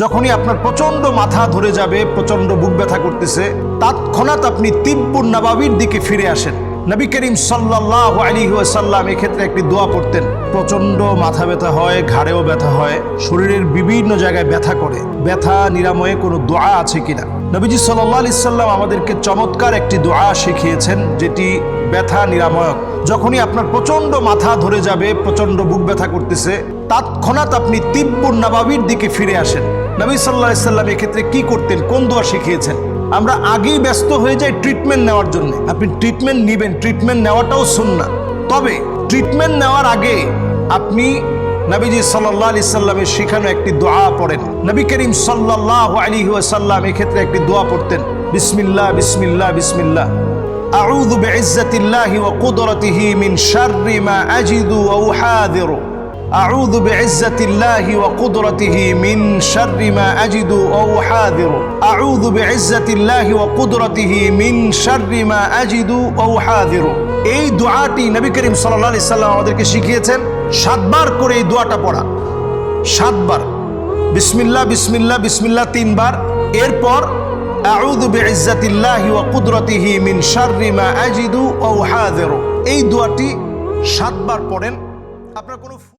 যখনই আপনার প্রচণ্ড মাথা ধরে যাবে প্রচণ্ড বুক ব্যথা করতেছে, তৎক্ষণাৎ আপনি তিব্বুর নাবাবির দিকে ফিরে আসেন। নবী করিম সাল্লাহ আলী সাল্লাম এক্ষেত্রে একটি দোয়া পড়তেন। প্রচণ্ড মাথা ব্যথা হয়, ঘাড়েও ব্যথা হয়, শরীরের বিভিন্ন জায়গায় ব্যথা করে। ব্যথা নিরাময়ে কোনো দোয়া আছে কিনা? নবীজি সাল্লাহ আলি সাল্লাম আমাদেরকে চমৎকার একটি দোয়া শিখিয়েছেন, যেটি ব্যথা নিরাময়ক। যখনই আপনার প্রচণ্ড মাথা ধরে যাবে প্রচণ্ড বুক ব্যথা করতেছে, তৎক্ষণাৎ আপনি তিব্বুর নাবাবির দিকে ফিরে আসেন। নবী সাল্লাহ সাল্লাম এক্ষেত্রে কি করতেন কোন দোয়া শিখিয়েছেন আমরা আগেই ব্যস্ত হয়ে যাই ট্রিটমেন্ট নেওয়ার জন্য আপনি ট্রিটমেন্ট নেবেন ট্রিটমেন্ট নেওয়াটাও সুন্না তবে ট্রিটমেন্ট নেওয়ার আগে আপনি নবীজি সাল্লাহ আলি সাল্লামের শিখানো একটি দোয়া পড়েন নবী করিম সাল্লাহ আলী সাল্লাম এক্ষেত্রে একটি দোয়া পড়তেন বিসমিল্লাহ বিসমিল্লাহ বিসমিল্লাহ أعوذ بعزة الله وقدرته من شر ما أجد وأحاذر أعوذ بعزة الله وقدرته من شر ما أجد وأحاذر أعوذ بعزة الله وقدرته من شر ما أجد وأحاذر এই দোয়াটি নবী করিম সাল্লাল্লাহু আলাইহি সাল্লাম আমাদেরকে শিখিয়েছেন সাতবার করে এই দোয়াটা পড়া সাতবার বিসমিল্লাহ বিসমিল্লাহ বিসমিল্লাহ তিনবার এরপর আউযু বিইজ্জাতিল্লাহি ওয়া কুদরতিহি মিন শাররি মা আজিদু ওয়া উহাযিরু এই দোয়াটি সাতবার পড়েন আপনার কোনো